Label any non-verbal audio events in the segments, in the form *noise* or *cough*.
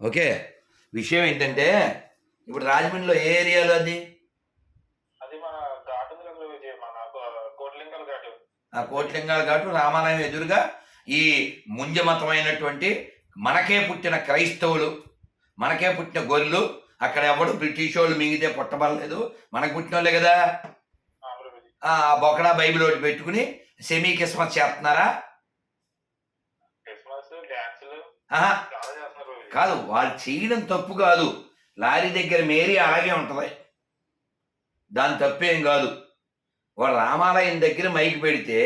Okay. విషయం ఏంటంటే ఇప్పుడు రాజమండ్రిలో ఏ ఏరియాలో అది? ఆ కోట్లింగాల ఘాటు రామాలయం ఎదురుగా ఈ ముంజమతమైనటువంటి మనకే పుట్టిన క్రైస్తవులు మనకే పుట్టిన గొర్రెలు అక్కడ ఎవడు బ్రిటిష్ వాళ్ళు మింగితే పుట్టబడలేదు. మనకు పుట్టిన వాళ్ళే కదా? ఆ బొకడా బైబిల్ ఒకటి పెట్టుకుని సెమీ క్రిస్మస్ చేస్తున్నారా? కాదు వాళ్ళు చేయడం తప్పు కాదు. లారీ దగ్గర మేరీ అలాగే ఉంటుంది. దాని తప్పేం కాదు. వాడు రామాలయం దగ్గర మైక్ పెడితే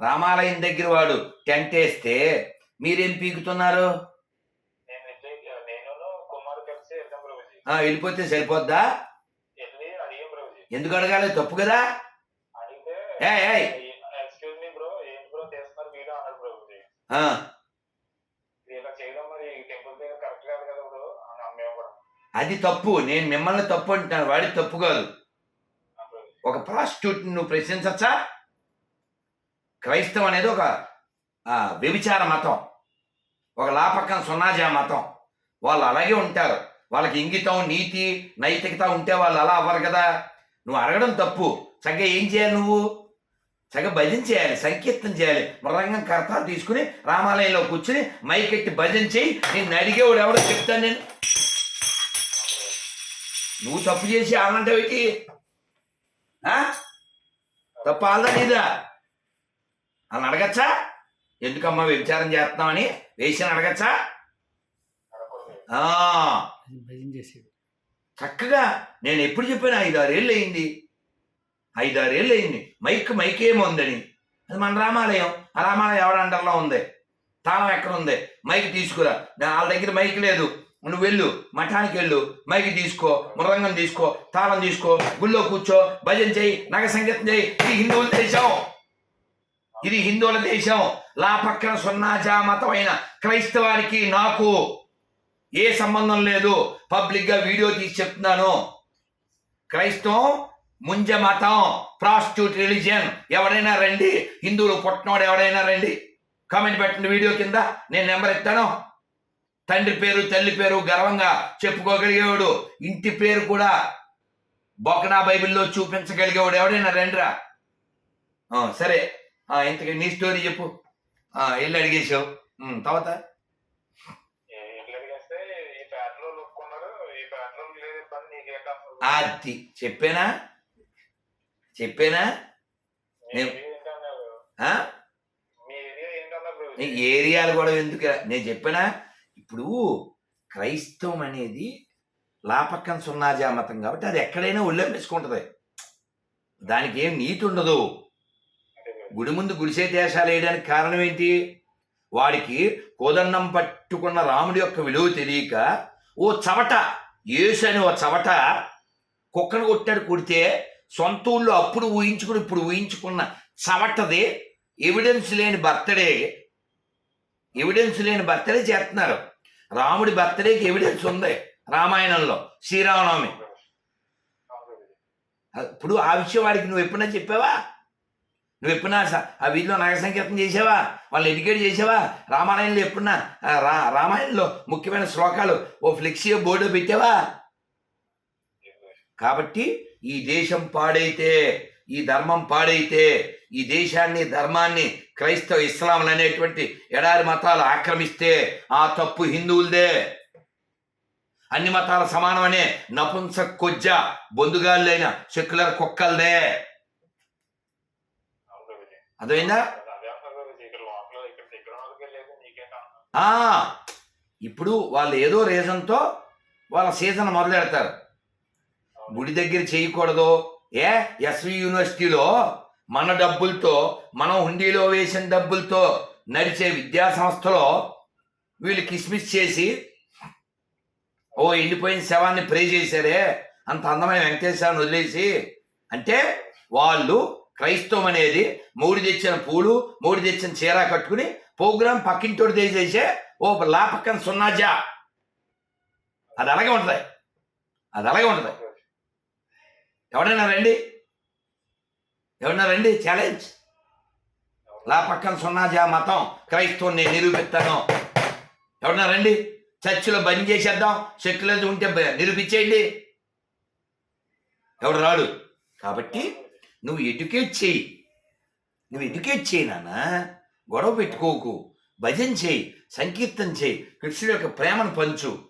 రామాలయం దగ్గర వాడు టెంట్ వేస్తే మీరేం పీకుతున్నారు? వెళ్ళిపోతే సరిపోద్దా? ఎందుకు అడగాలి? తప్పు కదా? అడిగితే ఏయ్, ఏయ్. ఎక్స్క్యూజ్ మీ బ్రో ఏంటి బ్రో చేస్తున్నారు వీడియో అన్నారు ప్రభుజీ ఆ, ఇది ఇలా చేయడం మరి టెంపుల్ దగ్గర కరెక్ట్ కాదు కదా బ్రో అని అమ్మేం కూడా అది తప్పు. నేను మిమ్మల్ని తప్పు అంటున్నాను వాడి తప్పు కాదు. ఒక ప్రాస్టిట్యూట్ నువ్వు ప్రశ్నించచ్చా? క్రైస్తవం అనేది ఒక వ్యభిచార మతం. ఒక లాపక్కన సున్నాజా మతం. వాళ్ళు అలాగే ఉంటారు. వాళ్ళకి ఇంగితం నీతి నైతికత ఉంటే వాళ్ళు అలా అవ్వరు కదా. నువ్వు అడగడం తప్పు. చక్కగా ఏం చేయాలి నువ్వు? చక్కగా భజన చేయాలి. సంకీర్తన చేయాలి. మృదంగం కర్త తీసుకుని రామాలయంలో కూర్చుని మైకెట్టి భజన చేయి. నేను అడిగేవాడు ఎవడో చెప్తాను నేను. నువ్వు తప్పు చేసి ఆనందవికి తప్పు ఆల్దా నీదా? అని అడగచ్చా? ఎందుకమ్మా వ్యభిచారం చేస్తున్నామని వేసిన అడగచ్చా? చక్కగా నేను ఎప్పుడు చెప్పాను ఐదారేళ్ళు అయింది ఐదారేళ్ళు అయింది మైక్ మైక్ ఏముందని? అది మన రామాలయం. ఆ రామాలయం ఎవరి అండర్లో ఉంది? తాళం ఎక్కడ ఉంది మైక్ తీసుకురా. వాళ్ళ దగ్గర మైక్ లేదు. నువ్వు వెళ్ళు మఠానికి వెళ్ళు మైకి తీసుకో మృదంగం తీసుకో తాళం తీసుకో గుళ్ళో కూర్చో భజన చేయి నగ సంగీతం చేయి. ఇది హిందువుల దేశం. ఇది హిందువుల దేశం. లా పక్కన సున్నాజా మతమైన క్రైస్తవానికి నాకు ఏ సంబంధం లేదు. పబ్లిక్గా వీడియో తీసి చెప్తున్నాను. క్రైస్తవం ముంజ మతం ప్రాస్టిట్యూట్ రిలీజియన్. ఎవరైనా రండి. హిందువులు పుట్టినవాడు ఎవరైనా రండి. కామెంట్ పెట్టండి వీడియో కింద. నేను నెంబర్ ఇస్తాను. తండ్రి పేరు తల్లి పేరు గర్వంగా చెప్పుకోగలిగేవాడు. ఇంటి పేరు కూడా బొకడా బైబిల్లో చూపించగలిగేవాడు ఎవడైనా రండిరా? సరే. ఇంతకీ నీ స్టోరీ చెప్పు. వెళ్ళి అడిగేసావు తర్వాత? అది చెప్పానా? చెప్పానా? ఏరియాలు కూడా ఎందుకు నేను చెప్పానా? ఇప్పుడు క్రైస్తవం అనేది లాపక్కన సున్నాజా మతం కాబట్టి అది ఎక్కడైనా ఉల్లంఘించుకుంటుంది దానికి ఏం నీతి ఉండదు. గుడి ముందు గుడిసే దేశాలు వేయడానికి కారణం ఏంటి? వాడికి కోదండం పట్టుకున్న రాముడి యొక్క విలువ తెలియక ఓ చవట యేసు అని ఓ చవట కుక్కను కొట్టాడు కొడితే సొంత ఊళ్ళో అప్పుడు ఊహించుకుని ఇప్పుడు ఊహించుకున్న చవటది ఎవిడెన్స్ లేని బర్త్డే ఎవిడెన్స్ లేని బర్త్డే చేస్తున్నారు. రాముడి బర్త్డేకి ఎవిడెన్స్ ఉంది రామాయణంలో శ్రీరామనవమి. ఇప్పుడు ఆ విషయం వాడికి నువ్వు ఎప్పుడైనా చెప్పావా? నువ్వు ఎప్పుడన్నా స- ఆ వీధిలో నగర సంకీర్తన చేసావా? వాళ్ళు ఎడ్యుకేట్ చేసావా? రామాయణంలో ఎప్పుడన్నా రా రామాయణంలో ముఖ్యమైన శ్లోకాలు ఓ ఫ్లెక్సీ బోర్డు పెట్టావా? కాబట్టి ఈ దేశం పాడైతే ఈ ధర్మం పాడైతే ఈ దేశాన్ని ధర్మాన్ని క్రైస్తవ ఇస్లాంలు అనేటువంటి ఎడారి మతాలు ఆక్రమిస్తే ఆ తప్పు హిందువులదే. అన్ని మతాల సమానమనే నపుంస కొజ్జ బొందుగాళ్ళైన సెక్యులర్ కుక్కలదే. అదైనా అదే ఆ, ఇప్పుడు వాళ్ళు ఏదో రీజన్తో వాళ్ళ సీజన్ మొదలెడతారు. గుడి దగ్గర చేయకూడదు. ఏ ఎస్వి యూనివర్సిటీలో మన డబ్బులతో మనం హుండీలో వేసిన డబ్బులతో నడిచే విద్యా సంస్థలో వీళ్ళు కిస్మిస్ చేసి ఓ ఎండిపోయిన శవాన్ని ప్రే చేశారే అంత అందమైన వెంకటేశ్వరాన్ని వదిలేసి అంటే వాళ్ళు క్రైస్తవం అనేది మూడు తెచ్చిన పూలు మూడు తెచ్చిన చీర కట్టుకుని ప్రోగ్రాం పక్కింటోడు చేసే ఓ లా పక్కన సున్నాజా. అది అలాగే ఉంటుంది. అది అలాగే ఉంటుంది. ఎవడైనా రండి. ఎవరైనా రండి ఛాలెంజ్ లా పక్కన సున్నాజా మతం క్రైస్తవం నేను నిరూపిస్తాను. ఎవరైనా రండి చర్చిలో బంద్ చేసేద్దాం సెక్యులర్ ఉంటే నిరూపించేయండి. ఎవడు రాడు? కాబట్టి నువ్వు ఎడ్యుకేట్ చేయి. నువ్వు ఎడ్యుకేట్ చేయి నాన్న. గొడవ పెట్టుకోకు. భజన చేయి సంకీర్తన చేయి. కృష్ణుడి యొక్క ప్రేమను పంచు.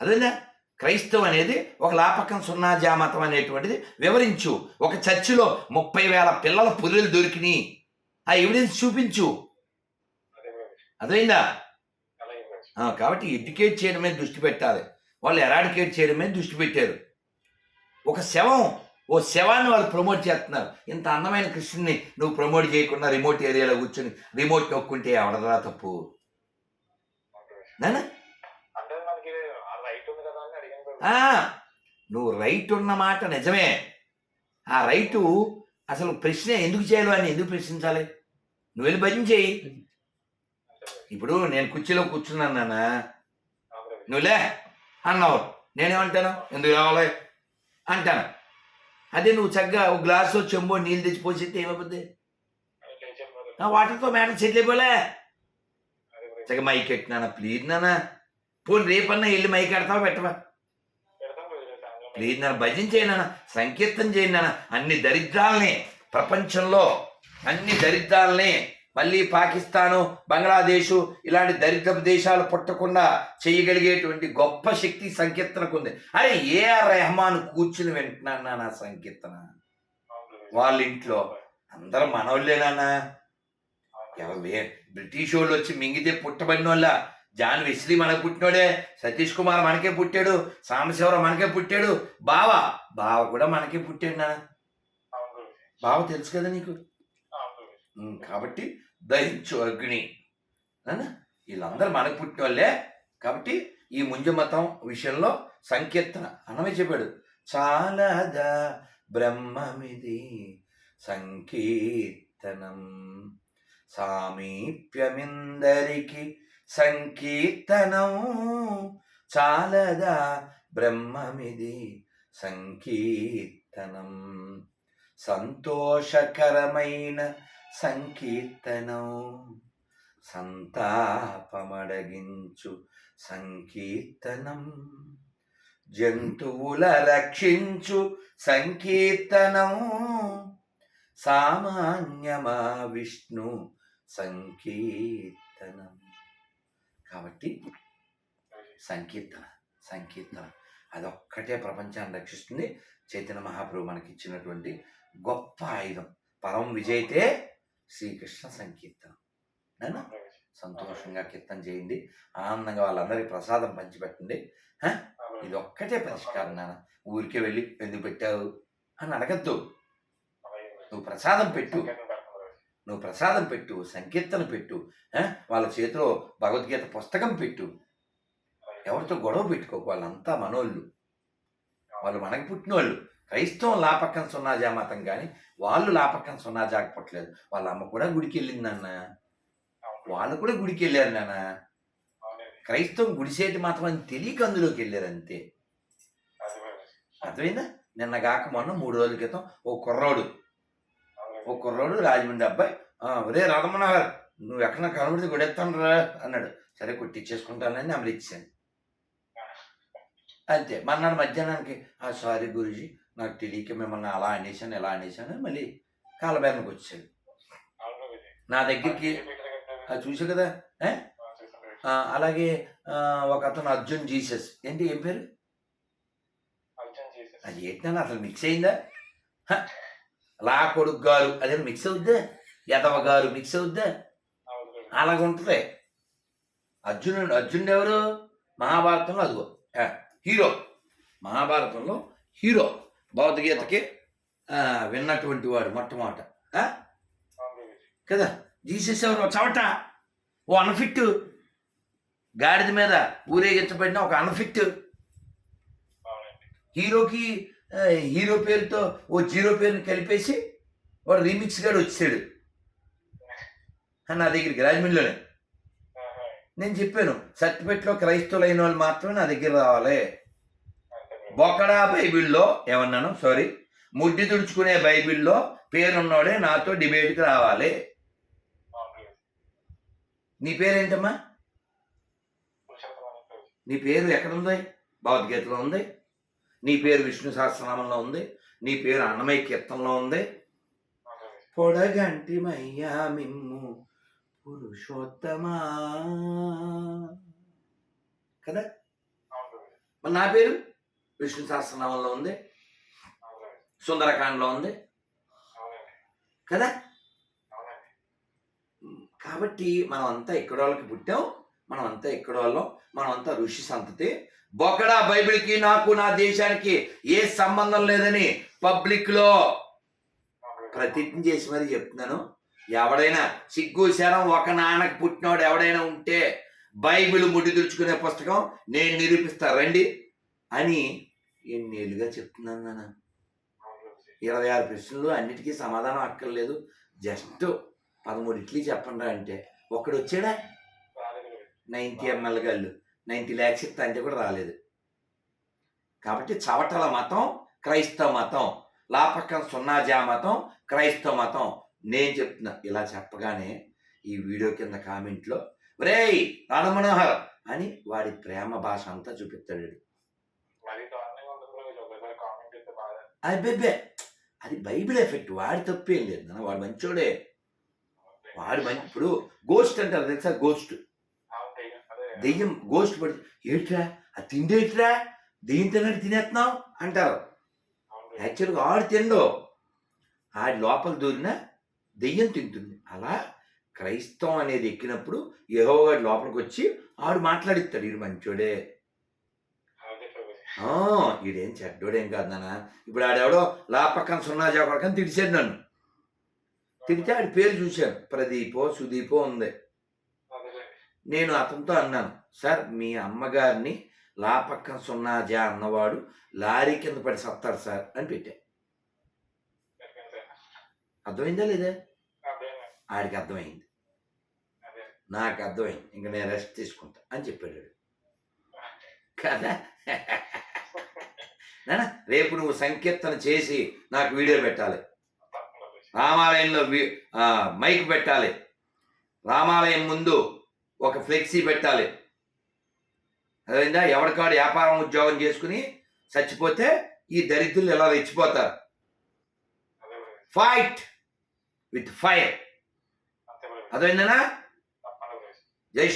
అదేనా? క్రైస్తవం అనేది ఒక లాపకం సున్నా జామతం అనేటువంటిది వివరించు. ఒక చర్చిలో ముప్పై వేల పిల్లల పుర్రెలు దొరికినాయి. ఆ ఎవిడెన్స్ చూపించు. అదే అదైందా కాబట్టి ఎడ్యుకేట్ చేయడం మీద దృష్టి పెట్టాలి. వాళ్ళు ఎరాడికేట్ చేయడం మీద దృష్టి పెట్టారు. ఒక శవం ఓ శవాన్ని వాళ్ళు ప్రమోట్ చేస్తున్నారు. ఇంత అందమైన కృష్ణుని నువ్వు ప్రమోట్ చేయకుండా రిమోట్ ఏరియాలో కూర్చొని రిమోట్ నొక్కుంటే అవడదా తప్పు? నేనా? నువ్వు రైట్ ఉన్న మాట నిజమే. ఆ రైటు అసలు ప్రశ్న ఎందుకు చేయాలి అని ఎందుకు ప్రశ్నించాలి? నువ్వు వెళ్ళి భజన చేయి. ఇప్పుడు నేను కుర్చీలో కూర్చున్నాను నాన్న. నువ్వులే అన్నావు. నేనేమంటాను? ఎందుకు రావాలి? అంటాను. అదే నువ్వు చక్కగా ఒక గ్లాసు చెంబో నీళ్ళు తెచ్చి పోసేస్తే ఏమైపోద్ది? వాటర్తో మేడం సెటిల్ చక్కగా మైక్ ఎట్టినానా ప్లీజ్ నాన్న. పోనీ రేపన్నా వెళ్ళి మైక్ ఎడతావా పెట్టవా? లేదు సాయంత్రం. ప్లీజ్ నాన్న భజన చేయనా చేయండి నాన్న. అన్ని దరిద్రాలని ప్రపంచంలో అన్ని దరిద్రాలని మళ్ళీ పాకిస్తాను బంగ్లాదేశు ఇలాంటి దరిద్ర దేశాలు పుట్టకుండా చేయగలిగేటువంటి గొప్ప శక్తి సంకీర్తనకు ఉంది అరే ఏఆర్ రెహమాన్ కూర్చుని వింటున్నానా నా సంకీర్తన? వాళ్ళ ఇంట్లో. అందరూ మనోళ్ళేనా ఎవరు బ్రిటిష్ వాళ్ళు వచ్చి మింగితే పుట్టబడిన వాళ్ళ జాన్ వెస్లీ మనకు పుట్టినోడే సతీష్ కుమార్ మనకే పుట్టాడు సాంబశివరావు మనకే పుట్టాడు. బావ బావ కూడా మనకే పుట్టాడు గురుజీ. బావ తెలుసు కదా నీకు? కాబట్టి దహించు అగ్ని. వీళ్ళందరూ మనకు పుట్టిన వాళ్ళే కాబట్టి ఈ ముంజ మతం విషయంలో సంకీర్తన. అన్నమే చెప్పాడు. చాలదా బ్రహ్మమిది సంకీర్తనం. సామీప్యమిందరికి సంకీర్తనం చాలదా బ్రహ్మమిది సంకీర్తనం. సంతోషకరమైన సంకీర్తనం. సంతాపమడగించు సంకీర్తనం. జంతువుల రక్షించు సంకీర్తనం. సామాన్యమా విష్ణు సంకీర్తనం. కాబట్టి సంకీర్తన సంకీర్తన. అదొక్కటే ప్రపంచాన్ని రక్షిస్తుంది. చైతన్య మహాప్రభు మనకి ఇచ్చినటువంటి గొప్ప ఆయుధం. పరం విజయితే శ్రీకృష్ణ సంకీర్తన. నాన్న? సంతోషంగా కీర్తన చేయండి. ఆనందంగా వాళ్ళందరికీ ప్రసాదం పంచిపెట్టండి. ఇది ఒక్కటే పరిష్కారం నాన్న. ఊరికే వెళ్ళి ఎందుకు పెట్టావు? అని అడగద్దు. నువ్వు ప్రసాదం పెట్టు. నువ్వు ప్రసాదం పెట్టు సంకీర్తన పెట్టు? వాళ్ళ చేతిలో భగవద్గీత పుస్తకం పెట్టు ఎవరితో గొడవ పెట్టుకోకు వాళ్ళంతా మనోళ్ళు వాళ్ళు మనకి పుట్టినోళ్ళు క్రైస్తవం లాపక్కన సున్నాజా మతం కానీ వాళ్ళు లాపక్కన సున్నాజాకి పుట్టలేదు వాళ్ళ అమ్మ కూడా గుడికి వెళ్ళిందన్న. వాళ్ళు కూడా గుడికి వెళ్ళారు నాన్న. క్రైస్తవం గుడిసేటి మాత్రం అని తెలియక అందులోకి వెళ్ళారు అంతే. అర్థమైందా నిన్న కాక మొన్న మూడు రోజుల క్రితం ఓ కుర్రోడు ఓ. కుర్రోడు రాజమండ్రి అబ్బాయి "ఆ, ఒరే రాధమ్మనగర్ నువ్వు ఎక్కడ కనబడితే కొడేస్తాను రా అన్నాడు. సరే కొట్టించేసుకుంటానని అమలు ఇచ్చాను అంతే. మన్నాడు మధ్యాహ్నానికి ఆ సారీ గురుజీ నాకు తెలియక మిమ్మల్ని అలా అనేసాను ఇలా అనేసాను మళ్ళీ కాలబేరానికి వచ్చాడు నా దగ్గరికి మీటర్ అది కదా? అలాగే ఒక అతను అర్జున్ జీసస్. ఏంటి ఏం పేరు? అది ఏంటన్నా అసలు మిక్స్ అయిందా? లా కొడుకు గారు. అదే మిక్స్ అవుద్దా? యదవ గారు మిక్స్ అవుద్దా? అవును. గురుజీ. అలాగ ఉంటుంది అర్జునుడు అర్జునుడు ఎవరు? మహాభారతంలో అదిగో హీరో. మహాభారతంలో హీరో. భగవద్గీతకి విన్నటువంటి వాడు మొట్టమొదట. కదా? జీసస్ ఎవరు? చవట. ఓ అన్ఫిట్. గాడిద మీద ఊరేగించబడిన ఒక అన్ఫిట్. హీరోకి హీరో పేరుతో ఓ జీరో పేరుని కలిపేసి వాడు రీమిక్స్ గాడు వచ్చాడు. నా దగ్గరికి రాజమండ్రిలోనే. నేను చెప్పాను సర్టిఫికెట్లో క్రైస్తవులు అయిన వాళ్ళు మాత్రమే నా దగ్గర రావాలి. బొకడా బైబిల్లో ఏమన్నాను? సారీ ముడ్డి తుడుచుకునే బైబిల్లో పేరున్నోడే నాతో డిబేట్కి రావాలి. నీ పేరేంటమ్మా? నీ పేరు ఎక్కడుంది? భగవద్గీతలో ఉంది. నీ పేరు విష్ణు సహస్రనామంలో ఉంది. నీ పేరు అన్నమయ్య కీర్తనలో ఉంది. పొడగంటి మయ్యా మిమ్ము పురుషోత్తమా? కదా? మరి నా పేరు? విష్ణు సహస్రనామంలో ఉంది. సుందరకాండలో ఉంది. కదా? కాబట్టి మనం అంతా ఇక్కడ వాళ్ళకి పుట్టాం. మనం అంతా ఇక్కడ వాళ్ళం. మనం అంతా ఋషి సంతతి. బొకడా బైబిల్కి నాకు నా దేశానికి ఏ సంబంధం లేదని పబ్లిక్లో అవును ప్రతిజ్ఞ చేసి మరీ చెప్తున్నాను. ఎవడైనా సిగ్గు శరం ఒక నాన్నకి పుట్టినోడు ఎవడైనా ఉంటే బైబిల్ ముడి పుస్తకం నేను నిరూపిస్తా. రండి అని ఎన్నేళ్ళుగా చెప్తున్నాను నాన్న. ఇరవై ఆరు ప్రశ్నలు అన్నిటికీ సమాధానం అక్కర్లేదు. జస్ట్ పదమూడు ఇడ్లీ చెప్పండి అంటే. ఒక్కడు వచ్చాడా? రాలేదు నైంటీ ఎంఎల్ గల్లు. నైంటీ ల్యాక్స్ ఇస్తా అంటే కూడా రాలేదు. కాబట్టి చవటల మతం క్రైస్తవ మతం. లాపక్కన సున్నాజా మతం క్రైస్తవ మతం. నేను చెప్తున్నా ఇలా చెప్పగానే ఈ వీడియో కింద కామెంట్లో రేయ్ రాధమనోహర్ అని వాడి ప్రేమ భాష అంతా చూపిస్తాడు అబ్బెబ్బే అది బైబిల్ ఎఫెక్ట్ వాడి తప్పేం లేదు నాన్న వాడు మంచోడే. వాడు మంచి ఇప్పుడు గోస్ట్ అంటారు తెలుసా? గోస్ట్ దెయ్యం. గోస్ట్ పడి ఏట్రా? అది తిండేట్రా? దెయ్యం తిన్నట్టు తినేస్తున్నావు? అంటారు. యాక్చువల్గా ఆడు తిండు. ఆడి లోపల దూరిన దెయ్యం తింటుంది. అలా క్రైస్తవం అనేది ఎక్కినప్పుడు యహో వాడి లోపలికి వచ్చి ఆడు మాట్లాడిస్తాడు వీడు మంచోడే. ఈడేం చెడ్డోడేం కాదు నాన్న. ఇప్పుడు ఆడెవడో లా పక్కన సున్నా జాకొడకని తిడిచాడు నన్ను. తిడితే ఆడి పేరు చూశాను. ప్రదీపో సుదీపో ఉంది. నేను అతనితో అన్నాను సార్ మీ అమ్మగారిని లా పక్కన సున్నాజా అన్నవాడు లారీ కింద పడి సత్తాడు సార్ అని పెట్టా. చెప్పండి సార్. అర్థమైందా లేదా. ఆడికి అర్థమైంది. నాకు అర్థమైంది ఇంకా నేను రెస్ట్ తీసుకుంటా అని చెప్పాడు. కదా *laughs* నాన్న రేపు నువ్వు సంకీర్తన చేసి నాకు వీడియో పెట్టాలి. రామాలయంలో మైక్ పెట్టాలి రామాలయం ముందు ఒక ఫ్లెక్సీ పెట్టాలి అదేందా ఎవరికాడు వ్యాపారం ఉద్యోగం చేసుకుని చచ్చిపోతే ఈ దరిద్రులు ఇలా రెచ్చిపోతారు. ఫైట్ విత్ ఫైర్ అంతే గురుజీ. అదేందనా తప్పకుండా గురుజీ. జై